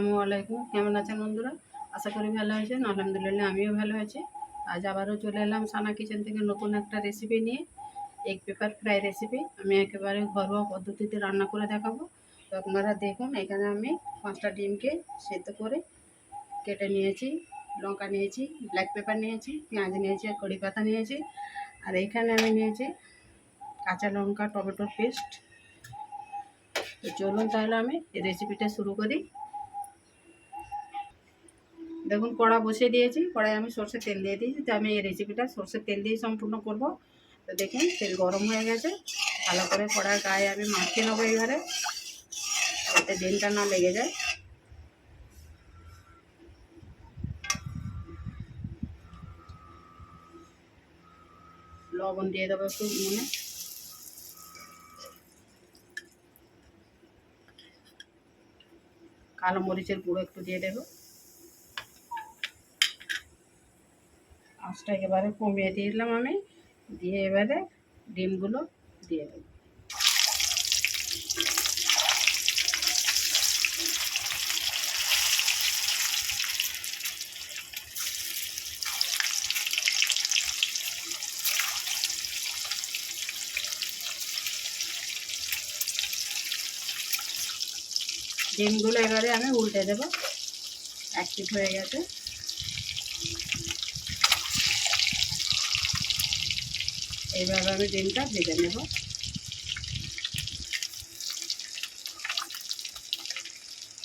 আসসালামু আলাইকুম। কেমন আছেন বন্ধুরা? আশা করি ভালো আছেন। আলহামদুলিল্লাহ, আমিও ভালো আছি। আজ আবারও চলে এলাম সানা কিচেন থেকে নতুন একটা রেসিপি নিয়ে। এগ পেপার ফ্রাই রেসিপি আমি একেবারে ঘরোয়া পদ্ধতিতে রান্না করে দেখাবো। তো আপনারা দেখুন, এখানে আমি পাঁচটা ডিমকে সেদ্ধ করে কেটে নিয়েছি, লঙ্কা নিয়েছি ব্ল্যাক পেপার নিয়েছি, পেঁয়াজ নিয়েছি আর কড়ি পাতা নিয়েছি। আর এখানে আমি নিয়েছি কাঁচা লঙ্কা টমেটোর পেস্ট তো চলুন তাহলে আমি রেসিপিটা শুরু করি। দেখুন, কড়া বসিয়ে দিয়েছি। কড়াই আমি সর্ষের তেল দিয়ে দিয়েছি। তো আমি এই রেসিপিটা সর্ষের তেল দিয়ে সম্পূর্ণ করব। তো দেখুন, তেল গরম হয়ে গেছে। ভালো করে কড়ার গায়ে আমি মাখিয়ে নেব এবারে। যাতে ডিমটা না লেগে যায়। লবণ দিয়ে দেবো একটু মনে কালো মরিচের গুঁড়ো একটু দিয়ে দেবো। আঁচটা এবারে কমিয়ে দিলাম আমি। দিয়ে এবারে ডিমগুলো দিয়ে দেবো। ডিমগুলো এবারে আমি উল্টে দেবো। অ্যাক্টিভ হয়ে গেছে। এইভাবে আমি ডিমটা ভেজে নেব।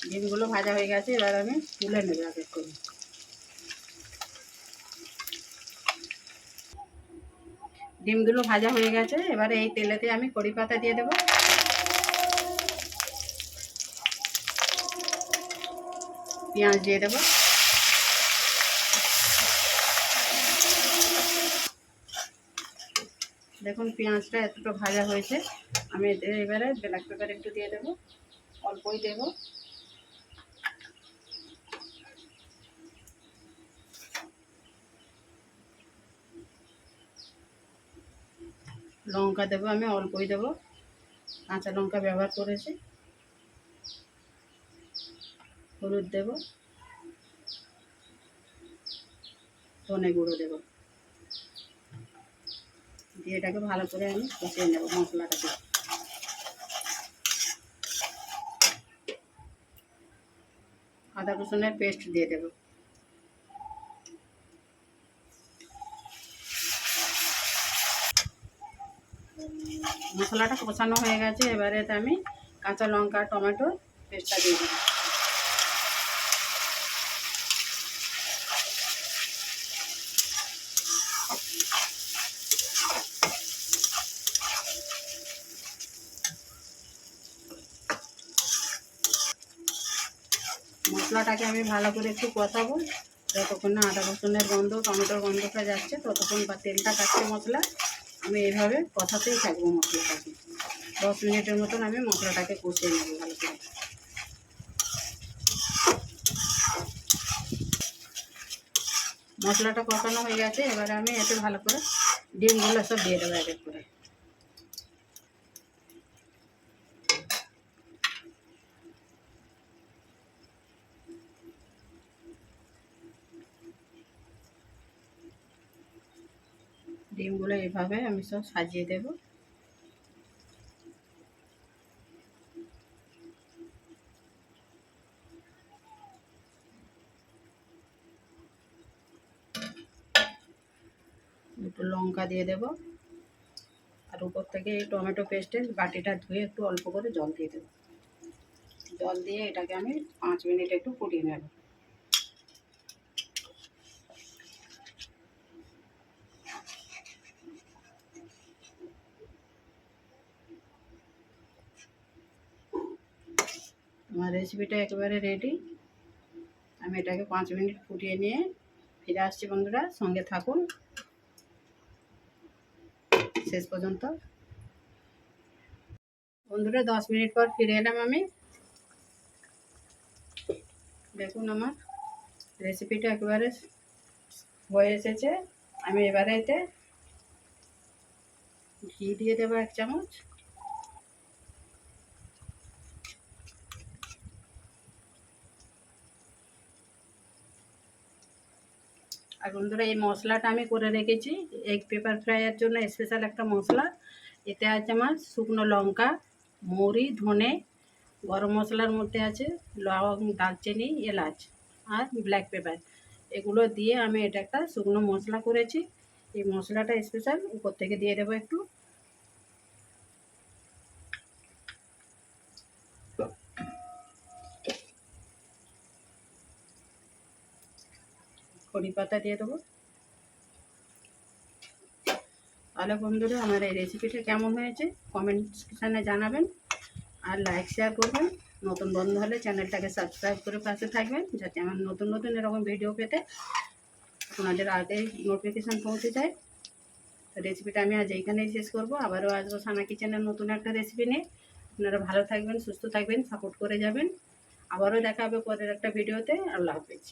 ডিমগুলো ভাজা হয়ে গেছে, এবার আমি তুলে নেব এক এক করে। ডিমগুলো ভাজা হয়ে গেছে, এবারে এই তেলেতে আমি কড়ি পাতা দিয়ে দেবো। পেঁয়াজ দিয়ে দেবো। দেখুন, পেঁয়াজটা এতটা ভাজা হয়েছে। আমি এবারে ব্ল্যাক পেপার একটু দিয়ে দেবো। অল্পই দেব। লঙ্কা দেবো আমি, অল্পই দেবো। কাঁচা লঙ্কা ব্যবহার করেছি। হলুদ দেব। ধনে গুঁড়ো দেব। এটাকে ভালো করে আমি কষিয়ে নেব মশলাটাকে। আদা রসুনের পেস্ট দিয়ে দেব। মশলাটা কষানো হয়ে গেছে, এবারে আমি কাঁচা লঙ্কা, টমেটো, পেস্টটা দিয়ে দেবো। মশলাটাকে আমি ভালো করে একটু কষাবো। যতক্ষণ না আদা রসুনের গন্ধ, টমেটোর গন্ধটা যাচ্ছে, ততক্ষণ বা তেলটা কাটছে মশলা, আমি এইভাবে কষাতেই থাকব মশলাটাকে। দশ মিনিটের মতন আমি মশলাটাকে কষিয়ে নেব ভালো করে। মশলাটা কষানো হয়ে গেছে, এবারে আমি এতে ভালো করে ডিমগুলো সব দিয়ে দেবো এক করে। ডিমগুলো এভাবে আমি সব সাজিয়ে দেব। একটু লঙ্কা দিয়ে দেব। আর উপর থেকে এই টমেটো পেস্টের বাটিটা ধুয়ে একটু অল্প করে জল দিয়ে দেবো। জল দিয়ে এটাকে আমি পাঁচ মিনিট একটু ফুটিয়ে নেব। আমার রেসিপিটা একেবারে রেডি আমি এটাকে পাঁচ মিনিট ফুটিয়ে নিয়ে ফিরে আসছি বন্ধুরা, সঙ্গে থাকুন। শেষ পর্যন্ত। বন্ধুরা, দশ মিনিট পর ফিরে এলাম আমি। দেখুন আমার রেসিপিটা একেবারে হয়ে এসেছে। আমি এবারে এতে ঘি দিয়ে দেবো এক চামচ। আর বন্ধুরা এই মশলাটা আমি করে রেখেছি এগ পেপার ফ্রাইয়ের জন্য স্পেশাল একটা মশলা। এতে আছে আমার শুকনো লঙ্কা, মৌরি, ধনে, গরম মশলার মধ্যে আছে লং দারচিনি, এলাচ আর ব্ল্যাক পেপার এগুলো দিয়ে আমি এটা একটা শুকনো মশলা করেছি। এই মশলাটা স্পেশাল উপর থেকে দিয়ে দেবো একটু। কড়ি পাতা দিয়ে দেবো। তাহলে বন্ধুরা, আমার এই রেসিপিটা কেমন হয়েছে কমেন্ট সেকশানে জানাবেন আর লাইক শেয়ার করবেন। নতুন বন্ধু হলে চ্যানেলটাকে সাবস্ক্রাইব করে পাশে থাকবেন, যাতে আমার নতুন নতুন এরকম ভিডিও পেতে আপনাদের আগে নোটিফিকেশান পৌঁছে যায়। রেসিপিটা আমি আজ এইখানেই শেষ করব। আবারও আসব সানা কিচেনের নতুন একটা রেসিপি নিয়ে। আপনারা ভালো থাকবেন, সুস্থ থাকবেন সাপোর্ট করে যাবেন। আবারও দেখা হবে পরের একটা ভিডিওতে আল্লাহ হাফিজ।